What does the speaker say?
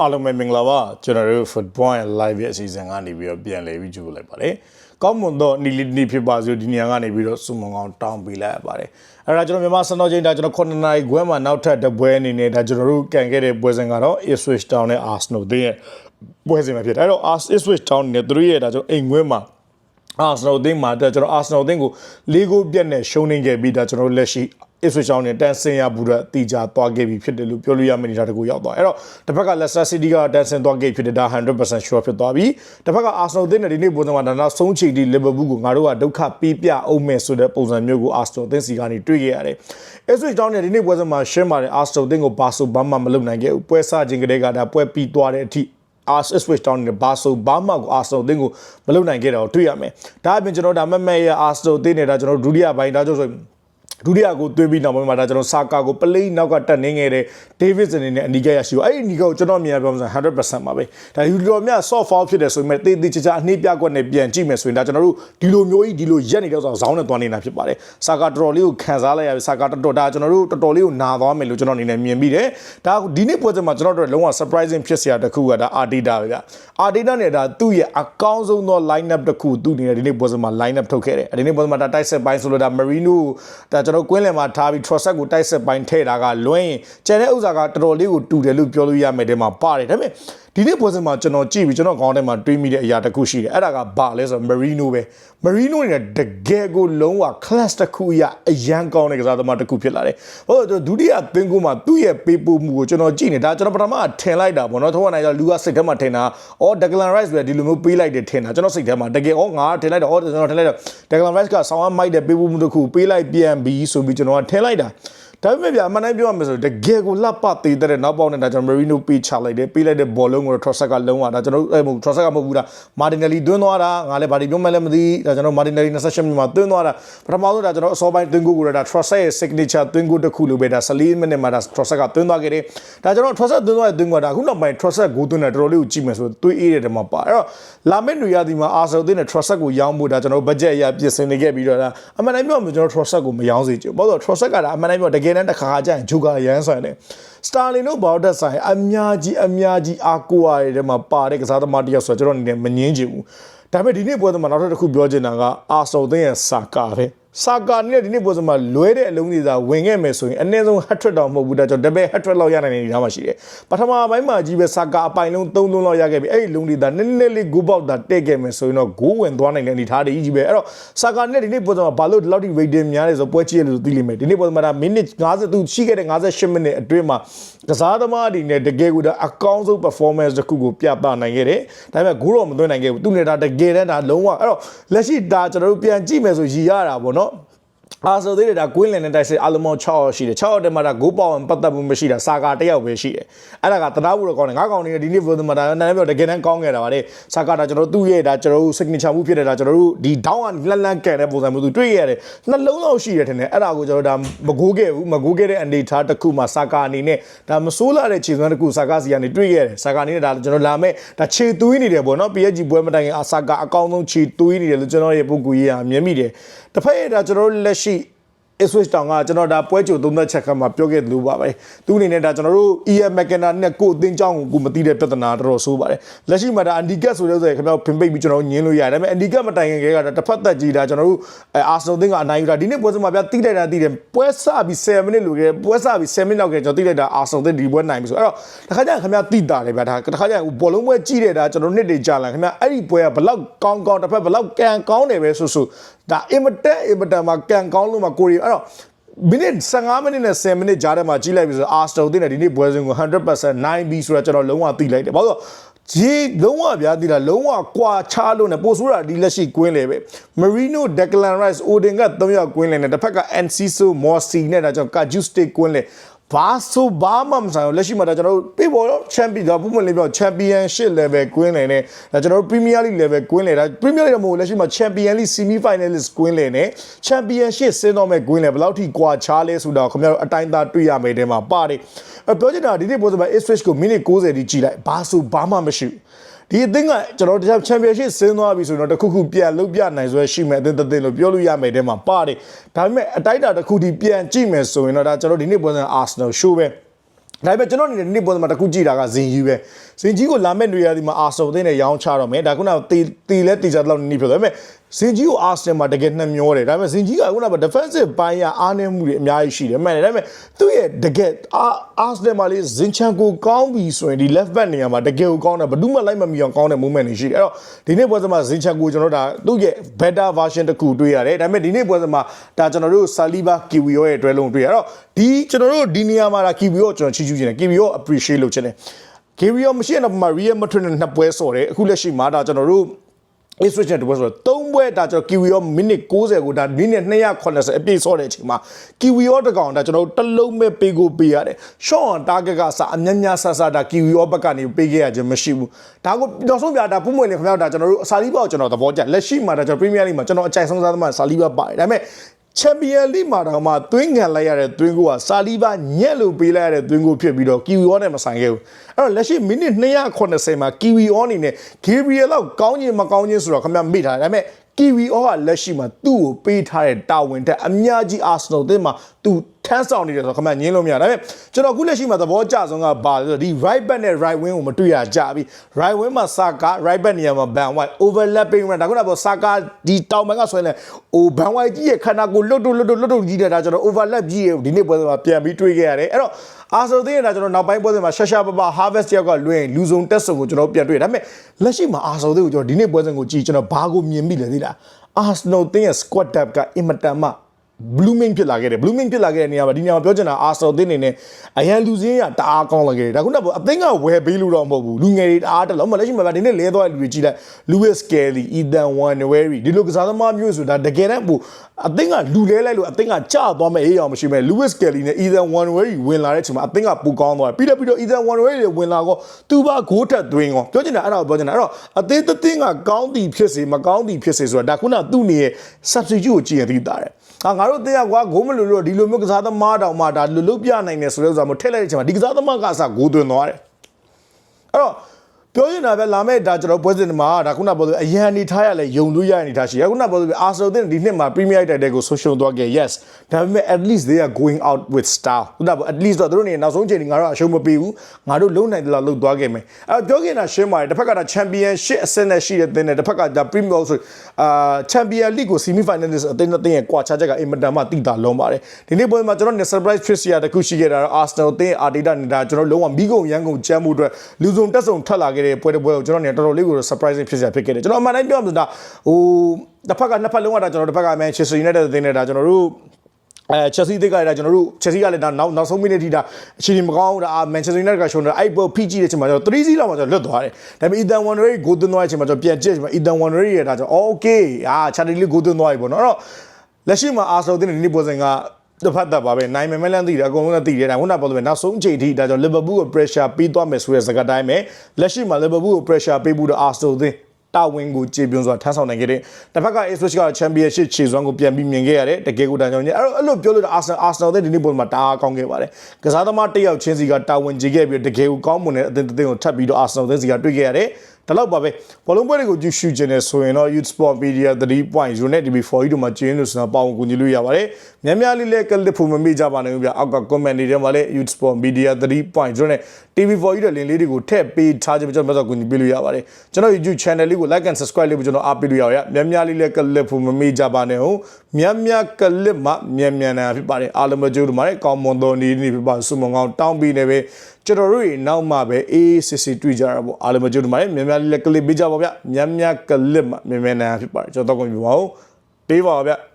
အားလုံးပဲမင်္ဂလာပါကျွန်တော်တို့ Football and Live ရဲ့အစီအစဉ်ကနေပြီးတော့ပြန်လည်ပြီးကြိုလိုက်ပါတယ်ကောင်းမွန်သောနီလီနီဖြစ်ပါစို့ဒီနေရာကနေပြီးတော့စုမုံကောင်တောင်းပေးလိုက်ရပါတယ်အဲ့ဒါကျွန်တော်မြန်မာစံတော်ချိန်ဒါကျွန်တော်9နာရီခွဲမှာနောက်ထပ်တပွဲအနေနဲ့ဒါကျွန်တော်တို့ကန်ခဲ့တဲ့ပွဲစဉ်ကတော့ Ipswich Town နဲ့ Arsenal တဲ့ရဲ့ပွဲစဉ်ပဲဖြစ်တယ်အဲ့တော့ Ipswich Town နဲ့သူတို့ရဲ့ဒါကျွန်တော်အိမ်ခွဲမှာ အာဆနယ်အသင်းမှာဒါကျွန်တော်အာဆနယ်အသင်းကိုလေးဂိုးပြတ်နဲ့ရှုံးနေခဲ့ပြီးဒါကျွန်တော်တို့လက်ရှိ Ipswich Town နဲ့တန်ဆင်ရဘူးတော့တီကြသွားခဲ့ပြီဖြစ်တယ်လို့ပြောလို့ရမယ့်နေတာတကူရောက်သွားအဲ့တော့တစ်ဖက်က Leicester City ကတန်ဆင်သွားခဲ့ဖြစ်တယ်ဒါ100% sure ဖြစ်သွားပြီတစ်ဖက်က Arsenal အသင်းနဲ့ဒီနေ့ပုံစံမှာဒါနောက်ဆုံးချိန်ထိ Liverpool ကိုငါတို့ကဒုက္ခပေးပြအောင်မယ်ဆိုတဲ့ပုံစံမျိုးကို Arsenal အသင်းစီကနေတွေ့ခဲ့ရတယ် Ipswich Town နဲ့ဒီနေ့ပွဲစဉ်မှာရှင်းပါတယ် Arsenal အသင်းကိုဘာဆိုဘာမှမလုပ်နိုင်ခဲ့ဘူးပွဲစခြင်းကလေးကဒါပွဲပြီးသွားတဲ့အထိ Ars Switch Town နဲ့ဘာဆိုဘာမှကို Arsenal အသင်းကိုမလုပ်နိုင်ခဲ့တော့တွေ့ရမယ်။ဒါအပြင်ကျွန်တော်ဒါမက်မက်ရဲ့ Arsenal အသင်းနဲ့ဒါကျွန်တော်ဒုတိယပိုင်းဒါကြောင့်ဆို ဒုတိယကိုသွေးပြီးနောက်ပိုင်းမှာဒါကျွန်တော်စာကာကိုပလိနောက်ကတက်နေခဲ့တဲ့ Davis အနေနဲ့အနီကရရှိကိုအဲ့ဒီအနီကကိုကျွန်တော်မြင်ရပြောမှဆို100%ပါပဲဒါယူတော်မြ soft foul ဖြစ်တယ်ဆိုပေမဲ့တေးသေးချာချာအနှိမ့်ပြကွက်နဲ့ပြန်ကြည့်မယ်ဆိုရင်ဒါကျွန်တော်တို့ဒီလိုမျိုးကြီးဒီလိုရက်နေတဲ့ဆိုတော့ဇောင်းနဲ့သွားနေတာဖြစ်ပါတယ်စာကာတော်တော်လေးကိုခံစားလိုက်ရပြီစာကာတော်တော်ဒါကျွန်တော်တို့တော်တော်လေးကိုနာသွားမယ်လို့ကျွန်တော်အနေနဲ့မြင်ပြီးတယ်ဒါဒီနေ့ပွဲစဉ်မှာကျွန်တော်တို့လုံးဝ surprising ဖြစ်စရာတစ်ခုကဒါ Arteta ပဲဗျ Arteta နဲ့ဒါသူ့ရဲ့အကောင်းဆုံးသော line up တစ်ခုသူ့အနေနဲ့ဒီနေ့ပွဲစဉ်မှာ line up ထုတ်ခဲ့တယ်ဒီနေ့ပွဲစဉ်မှာဒါတိုက်ဆက်ပိုင်းဆိုလို့ဒါ Marino ဒါကျွန်တော်ကွင်းလယ်မှာထားပြီး Trossard ကိုတိုက်ဆက်ပိုင်းထည့်တာကလွင်းကျန်တဲ့ဥစ္စာကတော်တော်လေးကိုတူတယ်လို့ပြောလို့ရမယ်တဲ့မှာပါတယ်ဒါပေမဲ့ ဒီနေ့ပွဲစဉ်မှာကျွန်တော်ကြည့်ပြီးကျွန်တော်ခေါင်းထဲမှာတွေးမိတဲ့အရာတစ်ခုရှိတယ်အဲ့ဒါကဘာလဲဆိုတော့ Marino ပဲ Marino နဲ့တကယ်ကိုလုံးဝ class တစ်ခုအရာအရန်ကောင်းတဲ့ကစားသမားတစ်ခုဖြစ်လာတယ်ဟိုဒုတိယသင်းကူမှာသူ့ရဲ့ပေးပို့မှုကိုကျွန်တော်ကြည့်နေဒါကျွန်တော်ပထမထင်လိုက်တာပေါ့နော်ထောက်နိုင်ကြလူကစိတ်ထဲမှာထင်တာအော် Declan Rice ပဲဒီလိုမျိုးပေးလိုက်တယ်ထင်တာကျွန်တော်စိတ်ထဲမှာတကယ်အော်ငါထင်လိုက်တာအော်ကျွန်တော်ထင်လိုက်တာ Declan Rice ကဆောင်းအမိုက်တဲ့ပေးပို့မှုတစ်ခုပေးလိုက်ပြန်ပြီးဆိုပြီးကျွန်တော်ကထင်လိုက်တာ ဒါပေမဲ့ဗျာအမှန်တမ်းပြောရမယ်ဆိုတကယ်ကိုလှပသေးတဲ့နောက်ပေါက်နဲ့ဒါကျွန်တော် Marino ပေးချလိုက်တယ်ပေးလိုက်တဲ့ဘောလုံးကို Trossard ကလုံးဝဒါကျွန်တော်အဲမဟုတ် Trossard ကမဟုတ်ဘူးဒါ Martinelli သွင်းသွားတာငါလည်းဘာဒီပြောမှလည်းမသိဒါကျွန်တော် Martinelli 28မိနစ်မှာသွင်းသွားတာပထမဆုံးဒါကျွန်တော်အစောပိုင်းသွင်းကိုကိုဒါ Trossard ရဲ့ signature သွင်းကိုတစ်ခုလိုပဲဒါ14မိနစ်မှာဒါ Trossard ကသွင်းသွားခဲ့တယ်ဒါကျွန်တော် Trossard သွင်းသွားတဲ့သွင်းကဒါအခုနောက်ပိုင်း Trossard ကိုသွင်းတယ်တော်တော်လေးကိုကြည့်မယ်ဆိုသွေးအေးတဲ့တမှာပါအဲ့တော့လာမယ့်နေရာဒီမှာ Arsenal သွင်းတဲ့ Trossard ကိုရောင်းဖို့ဒါကျွန်တော် budget အရပြင်ဆင်နေခဲ့ပြီးတော့ဒါအမှန်တမ်းပြောမယ်ကျွန်တော် Trossard ကိုမရောင်းစေချင်ဘူးဘာလို့ Trossard ကဒါအမှန်တမ်းပြောတကယ်တမ်းတစ်ခါခါကျရင်ဂျိုကာရမ်းဆိုင်တယ်စတာလင်တို့ဘောက်တက်ဆိုင်အများကြီးအများကြီးအားကိုးရတဲ့မှာပါတဲ့ကစားသမားတစ်ယောက်ဆိုတော့ကျွန်တော်အနေနဲ့မငင်းချင်ဘူးဒါပေမဲ့ဒီနေ့ပွဲသမားနောက်ထပ်တစ်ခုပြောချင်တာကအာဆော်သင်းရဲ့စာကာပဲ စာကာနဲ့ဒီနေ့ပွဲသမားလွဲတဲ့အလုံးတွေသာဝင်ခဲ့မယ်ဆိုရင်အနည်းဆုံး hat trick တော့မဟုတ်ဘူးဒါကြောင့် double hat trick လောက်ရနိုင်တဲ့နေရာမှာရှိတယ်ပထမပိုင်းမှာကြီးပဲစာကာအပိုင်လုံး3လုံးလောက်ရခဲ့ပြီအဲ့ဒီလုံးတွေသာနည်းနည်းလေး go bout သာတက်ခဲ့မယ်ဆိုရင်တော့ go ဝင်သွားနိုင်တဲ့အနေအထားတွေကြီးပဲအဲ့တော့စာကာနဲ့ဒီနေ့ပွဲသမားဘာလို့ဒီလောက်ထိ rating များလဲဆိုပွဲကြည့်ရလို့သိလိမ့်မယ်ဒီနေ့ပွဲသမားဒါ minute 50သူရှိခဲ့တဲ့58 minute အတွင်းမှာကစားသမားတွေနဲ့တကယ်ကိုဒါအကောင်းဆုံး performance တစ်ခုကိုပြသနိုင်ခဲ့တယ်ဒါပေမဲ့ goal တော့မသွင်းနိုင်ခဲ့ဘူးသူနေတာတကယ်တမ်းဒါလုံးဝအဲ့တော့လက်ရှိဒါကျွန်တော်တို့ပြန်ကြည့်မယ်ဆိုရည်ရတာပေါ့နော် အာဆိုသေးတယ်ဒါကွင်းလန်နဲ့တိုက်စစ်အလုံးမော6ရောက်ရှိတယ်6ရောက်တည်းမှာဒါဂိုးပေါအောင်ပတ်သက်မှုမရှိတာစာကာတယောက်ပဲရှိတယ်အဲ့ဒါကတရားဘူးတော့ကောင်းတယ်ငါကောင်နေဒီနေ့ဗိုလ်သမားဒါနားပြောတကယ်တမ်းကောင်းခဲ့တာပါလေစာကာဒါကျွန်တော်တို့သူ့ရဲ့ဒါကျွန်တော်တို့ signature မှုဖြစ်တယ်ဒါကျွန်တော်တို့ဒီ down ကလန်လန်ကန်တဲ့ပုံစံမျိုးသူတွေ့ရတယ်နှလုံးလောက်ရှိတယ်ထင်တယ်အဲ့ဒါကိုကျွန်တော်ဒါမကိုးခဲ့ဘူးမကိုးခဲ့တဲ့အနေထားတစ်ခုမှာစာကာအနေနဲ့ဒါမဆိုးလာတဲ့ခြေစွမ်းတစ်ခုစာကာစီကနေတွေ့ရတယ်စာကာအနေနဲ့ဒါကျွန်တော်လာမဲ့ဒါခြေသွေးနေတယ်ပေါ့နော် PSG ပွဲမတိုင်ခင်အစာကာအကောင်းဆုံးခြေသွေးနေတယ်လို့ကျွန်တော်ရဲ့ပုဂ္ဂိုလ်ကြီးကမြင်မိတယ်တစ်ဖက်ရဲ့ဒါကျွန်တော်တို့လက်ရှိ Ipswich Town ကကျွန်တော်ဒါပွဲကြိုသုံးသက်ချက်ကမှပြောခဲ့တယ်လို့ပါပဲသူအနေနဲ့ဒါကျွန်တော်တို့ EM McKenna နဲ့ကိုအသင်းကြောင်းကိုကိုမသိတဲ့ပြဿနာတော်တော်ဆိုးပါတယ်လက်ရှိမှာဒါ Handicap ဆိုတဲ့ဆိုရင်ခင်ဗျားဖင်ပိတ်ပြီးကျွန်တော်ညင်းလို့ရတယ်ဒါပေမဲ့ Handicap မတိုင်ခင်ကတည်းကဒါတစ်ဖက်သက်ကြီးဒါကျွန်တော်တို့အဲ Arsenal သင်းကအနိုင်ယူတာဒီနေ့ပွဲစဉ်မှာဗျာတိလိုက်တာတိတယ်ပွဲစပြီး10မိနစ်လိုခဲ့ပွဲစပြီး10မိနစ်လောက်ခဲ့ကျွန်တော်တိလိုက်တာ Arsenal သင်းဒီပွဲနိုင်ပြီဆိုအဲ့တော့တခါကျရင်ခင်ဗျာတိတာလေဗျာဒါတခါကျရင်ဘောလုံးပွဲကြည့်တဲ့ဒါကျွန်တော်နှစ်တွေကြာလာခင်ဗျာအဲ့ဒီပွဲကဘလောက်ကောင်းကောင်းတစ်ဖက်ဘလောက်ကန်ကောင်းတယ်ပဲဆိုဆို ဒါအင်မတက်အင်မတန်မှာကန်ကောင်းလို့မှာကိုရီအဲ့တော့မိနစ်15မိနစ်နဲ့10မိနစ်ကြားထဲမှာကြီးလိုက်ပြီဆိုတော့ Arsenal တင်တဲ့ဒီနေ့ပွဲစဉ်ကို100% 9B ဆိုတော့ကျွန်တော်လုံးဝသိလိုက်တယ်ဘာလို့ဂျီလုံးဝဗျာဒီလားလုံးဝကွာချလို့နဲ့ပိုဆိုးတာဒီလက်ရှိကွင်းလေပဲ Marino Declan Rice Odin က3ယောက်ကွင်းလေနဲ့တစ်ဖက်က Enciso Morsi နဲ့ဒါကြောင့် Kaju Stick ကွင်းလေ ဘာဆိုဘာမှမဆိုင်ဘူးလက်ရှိမှာဒါကျွန်တော်တို့ပြေပေါ်တော့ချန်ပီယံပုံမှန်လေးပြောချန်ပီယံရှစ် level ကွင်းလေနဲ့ဒါကျွန်တော်တို့ Premier League level ကွင်းလေဒါ Premier League တော့မဟုတ်လက်ရှိမှာ Champion League semi finalist ကွင်းလေနဲ့ Championship ဆင်းတော့မဲ့ကွင်းလေဘယ်လောက်ထိကွာခြားလဲဆိုတာခင်ဗျားတို့အတိုင်းသားတွေ့ရမယ်တဲ့မှာပါတယ်အပြောချင်တာဒီနေ့ပေါ်စမှာ Ipswich ကိုမိနစ်60တိကြည့်လိုက်ဘာဆိုဘာမှမရှိဘူး ဒီအသင်းကကျွန်တော်တို့ချန်ပီယံရှစ်ဆင်းသွားပြီဆိုတော့တခုခုပြန်လုပ်ပြနိုင်စွဲရှိမယ်အသင်းတစ်သင်းလို့ပြောလို့ရမယ်တဲ့မှာပါတယ်ဒါပေမဲ့အတိုက်တာတစ်ခုဒီပြန်ကြည့်မယ်ဆိုရင်တော့ဒါကျွန်တော်ဒီနေ့ပွဲစဉ် Arsenal show ပဲဒါပေမဲ့ကျွန်တော်အနေနဲ့ဒီနေ့ပုံစံမှာတစ်ခုကြည့်တာကဇင်ကြီးပဲဇင်ကြီးကိုလာမဲ့နေရာဒီမှာအာဆယ်အသင်းနဲ့ရောင်းချတော့မယ်ဒါခုနကတီတီလဲတီချာတော့နေဖြစ်တယ်ဒါပေမဲ့ဇင်ကြီးကိုအာဆယ်မှာတကယ်နှမျောတယ်ဒါပေမဲ့ဇင်ကြီးကခုနက defensive ဘိုင်းကအားနည်းမှုတွေအများကြီးရှိတယ်မှန်တယ်ဒါပေမဲ့သူ့ရဲ့တကယ်အာအာဆယ်မှာလေးဇင်ချန်ကိုကောင်းပြီဆိုရင်ဒီ left back နေရာမှာတကယ်ကိုကောင်းတာဘယ်သူမှလိုက်မမီအောင်ကောင်းတဲ့ moment တွေရှိတယ်အဲ့တော့ဒီနေ့ပွဲစဉ်မှာဇင်ချန်ကိုကျွန်တော်တို့ဒါသူ့ရဲ့ better version တစ်ခုတွေ့ရတယ်ဒါပေမဲ့ဒီနေ့ပွဲစဉ်မှာဒါကျွန်တော်တို့ဆာလီဘာကီဝီယောရဲ့အတွဲလုံးတွေ့ရအဲ့တော့ဒီကျွန်တော်တို့ဒီနေရာမှာဒါကီဝီယောကျွန်တော်ချီးကျူးခြင်းတယ်ကီဝီယော appreciate လုပ်ခြင်းတယ်ကီဝီယောမရှိတဲ့နောက်မှာ Real Madrid နဲ့နှစ်ပွဲဆော်တယ်အခုလက်ရှိမှာဒါကျွန်တော်တို့ A switch နဲ့တပွဲဆိုတော့၃ပွဲဒါကျွန်တော် Kiwi ရောမိနစ်60ကိုဒါမိနစ်280အပြည့်ဆော့တဲ့အချိန်မှာ Kiwi ရောတကောင်ဒါကျွန်တော်တို့တစ်လုံးမဲ့ပေးကိုပေးရတယ်။ short on target ကစအများများဆဆဒါ Kiwi ရောဘက်ကနေပေးခဲ့ရခြင်းမရှိဘူး။ဒါကိုနောက်ဆုံးပြဒါပုံမှန်လေးခင်ဗျားဒါကျွန်တော်တို့အစာလီဘောကိုကျွန်တော်သဘောကျလက်ရှိမှာဒါကျွန်တော် Premier League မှာကျွန်တော်အကြိုက်ဆုံးစားသမားဆာလီဘာပါတယ်။ဒါပေမဲ့ ချန်ပီယံလိမှာတော့မှသွင်းခံလိုက်ရတဲ့သွင်းကိုကစာလီဘာညက်လို့ပေးလိုက်ရတဲ့သွင်းကိုဖြစ်ပြီးတော့ကီဝီအောနဲ့မဆိုင်ခဲ့ဘူးအဲ့တော့လက်ရှိမိနစ်280မှာကီဝီအောအနေနဲ့ဂေဘရီယယ်လောက်ကောင်းခြင်းမကောင်းခြင်းဆိုတော့ခင်ဗျမေ့ထားတယ်ဒါပေမဲ့ကီဝီအောကလက်ရှိမှာသူ့ကိုပေးထားတဲ့တာဝန်တက်အများကြီးအာဆနယ်အသင်းမှာသူ ထမ်းဆောင်နေတယ်ဆိုတော့ခင်ဗျညင်းလို့မရဒါပေမဲ့ကျွန်တော်အခုလက်ရှိမှာသဘောကျဆုံးကဘာလဲဆိုတော့ဒီ right back နဲ့ right wing ကိုမတွေ့ရကြပြီ right wing မှာ Saka right back နေရာမှာ Van White overlapping မှာဒါခုနကပြော Saka ဒီတောင်ပံကဆွဲလဲဟို Van White ကြီးရဲ့ခန္ဓာကိုယ်လွတ်တုတ်လွတ်တုတ်လွတ်တုတ်ကြီးတဲ့ဒါကျွန်တော် overlap ကြီးရဲ့ဒီနေ့ပွဲစဉ်မှာပြန်ပြီးတွေ့ခဲ့ရတယ်အဲ့တော့အာဆယ်သင်းရဲ့ဒါကျွန်တော်နောက်ပိုင်းပွဲစဉ်မှာရှာရှာပပ harvest ရောက်ကလွှဲရင်လူစုံတက်ဆုံကိုကျွန်တော်ပြန်တွေ့တယ်ဒါပေမဲ့လက်ရှိမှာအာဆယ်သင်းကိုကျွန်တော်ဒီနေ့ပွဲစဉ်ကိုကြည့်ကျွန်တော်ဘာကိုမြင်မိလဲသိလားအာဆနယ်သင်းရဲ့ squad depth ကအင်မတန်မှ blooming ဖြစ်လာခဲ့တယ် blooming ဖြစ်လာခဲ့တဲ့နေရာမှာဒီနေရာမှာပြောချင်တာ Arsenal အသင်းအနေနဲ့အရန်လူစင်းရတအားကောင်းလာခဲ့တယ်ဒါခုနကအသင်းကဝယ်ပေးလို့တော့မဟုတ်ဘူးလူငယ်တွေတအားတက်လို့မလက်ရှိမှာဒီနေ့လဲသွားတဲ့လူတွေကြည့်လိုက် Lewis Kelly Ethan Nwaneri ဒီလိုကစားသမားမျိုးဆိုတာတကယ်တမ်းဟိုအသင်းကလူလဲလိုက်လို့အသင်းကကျသွားမဲ့အေးအောင်မရှိမဲ့ Lewis Kelly နဲ့ Ethan Nwaneri ဝင်လာတဲ့အချိန်မှာအသင်းကပူကောင်းသွားပြီးတော့ပြီးတော့ Ethan Nwaneri တွေဝင်လာတော့သူပါဂိုးထက်သွင်းကောပြောချင်တာအဲ့ဒါကိုပြောချင်တာအဲ့တော့အသင်းတစ်သင်းကကောင်းသည်ဖြစ်စေမကောင်းသည်ဖြစ်စေဆိုတာဒါခုနသူ့နေရဲ့ substitute ကိုကြည့်ရင်သိတာတယ် ဟာငါတို့တရားကွာဂိုးမလို့လို့ဒီလိုမျိုးကစားသမားတောင်မှဒါလူလုပြနိုင်တယ်ဆိုတဲ့ဥစ္စာမျိုးထည့်လိုက်တဲ့အချိန်မှာဒီကစားသမားကအစဂိုးသွင်းသွားတယ်အဲ့တော့ ပြောရင်ဒါပဲလာမဲ့ဒါကျွန်တော်ပွဲစဉ်မှာဒါခုနပြောလို့အရန်အနေထားရလဲယုံလို့ရတဲ့အနေထားရှိရခုနပြောလို့အာဆယ်တင်ဒီနှစ်မှာ Premier League တိုက်တဲ့ကိုဆိုရှုံသွားခဲ့ yes ဒါပေမဲ့ at least they are going out with style ခုနပြော at least တော့သူတို့နေနောက်ဆုံးချိန်ငါတို့အရှုံးမပေးဘူးငါတို့လုံနိုင်တယ်လို့လုပ်သွားခဲ့မယ်အဲ့တော့ပြောခင်တာရှင်းပါတယ်တစ်ဖက်ကဒါ championship အဆင့်နဲ့ရှိတဲ့တင်းနဲ့တစ်ဖက်ကဒါ Premier ဆိုအာ Champion League ကို semi finalist အသင်းအသင်းရဲ့ကွာခြားချက်ကအိမ်မတန်မှတိတာလုံးပါတယ်ဒီနေ့ပွဲမှာကျွန်တော် surprise ဖြစ်စီရတခုရှိခဲ့တာတော့ Arsenal အသင်း Arteta နေတာကျွန်တော်လုံးဝမိကုန်ရန်ကုန်ကြမ်းမှုအတွက်လူစုံတက်ဆုံထွက်လာခဲ့တဲ့ပွဲတစ်ပွဲကိုကျွန်တော်နေတော်တော်လေးကို surprising ဖြစ်စရာဖြစ်ခဲ့တယ်ကျွန်တော်အမှန်တိုင်းပြောမှဆိုတော့ဟိုတစ်ဖက်ကနှစ်ဖက်လုံးကဒါကျွန်တော်တစ်ဖက်က Manchester United အသင်းနဲ့ဒါကျွန်တော်တို့အဲချက်စီတိတ်ကလည်းကျွန်တော်တို့ချက်စီကလည်းဒါနောက်နောက်ဆုံးမိနစ်ထိဒါအခြေအနေမကောင်းဘူးဒါမန်ချက်စတာယူနိုက်ကရှုံးတယ်အဲ့ပေါ်ဖိကြည့်တဲ့အချိန်မှာကျွန်တော်3စီးလောက်မှာကျွန်တော်လွတ်သွားတယ်ဒါပေမဲ့ Ethan Wanderer ဂိုးသွင်းသွားတဲ့အချိန်မှာကျွန်တော်ပြန်ကြည့်ချိန်မှာ Ethan Wanderer ရဲ့ဒါကျွန်တော် okay အာချာတီလေးဂိုးသွင်းသွားပြီပေါ့နော်အဲ့တော့လက်ရှိမှာ Arsenal တင်းဒီနေ့ပွဲစဉ်က တစ်ဖက်သက်ပါပဲနိုင်မယ်မလန်းသိတယ်အကုန်လုံးလည်းသိတယ်ဒါခုနကပြောလို့နောက်ဆုံးအချိန်ထိဒါကြောင့် Liverpool ကို pressure ပေးသွားမယ်ဆိုတဲ့စကားတိုင်းပဲလက်ရှိမှာ Liverpool ကို pressure ပေးဖို့တော့ Arsenal တင်းတာဝန်ကိုကြေပြွန်စွာထမ်းဆောင်နိုင်ခဲ့တဲ့တစ်ဖက်က Ipswich က Championship ခြေစွမ်းကိုပြန်ပြီးမြင်ခဲ့ရတယ်တကယ်ကိုတန်ကြောင်ကြီးအဲ့တော့အဲ့လိုပြောလို့တော့ Arsenal Arsenal တဲ့ဒီနေ့ပုံမှာတအားကောင်းခဲ့ပါတယ်ကစားသမားတစ်ယောက်ချင်းစီကတာဝန်ကြေခဲ့ပြီးတကယ်ကိုကောင်းမွန်တဲ့အသင်းတစ်သင်းကိုထပ်ပြီးတော့ Arsenal တဲ့စီကတွေ့ခဲ့ရတယ် ဒါတော့ပါပဲဘောလုံးပွဲတွေကိုကြည့်ရှုခြင်းနဲ့ဆိုရင်တော့ Youth Sport Media 3.0နဲ့ TV4 တို့မှာကျင်းလို့ဆိုတော့ပေါအောင်ကူညီလို့ရပါတယ်။များများလေးလည်းကလစ်ဖို့မမေ့ကြပါနဲ့ဗျာ။အောက်က comment တွေထဲမှာလည်း Youth Sport Media 3.0နဲ့ TV4 တို့လင်းလေးတွေကိုထည့်ပေးထားခြင်းကျွန်တော်တို့ကူညီပေးလို့ရပါတယ်။ကျွန်တော် YouTube channel လေးကို like and subscribe လေးကိုကျွန်တော်အားပေးလို့ရအောင်။များများလေးလည်းကလစ်ဖို့မမေ့ကြပါနဲ့ဟုတ်။များများကလစ်မှမြန်မြန်နာဖြစ်ပါတယ်။အားလုံးပဲကြိုးလို့ပါတယ်။ကောင်းမွန်သောနေ့နေ့ဖြစ်ပါဆုမွန်ကောင်းတောင်းပြီးနေပဲ ကျွန်တော်တို့တွေနောက်မှပဲအေးစစ်စစ်တွေ့ကြတာပေါ့အားလုံးပဲကြိုးလို့ပါတယ်။များများလေးလည်းကလစ်ပေးကြပါဗျ။များများကလစ်မှမြန်မြန်နာဖြစ်ပါတယ်။ကျွန်တော်တော့ကုန်ပြီပါဦး။ပေးပါဗျ။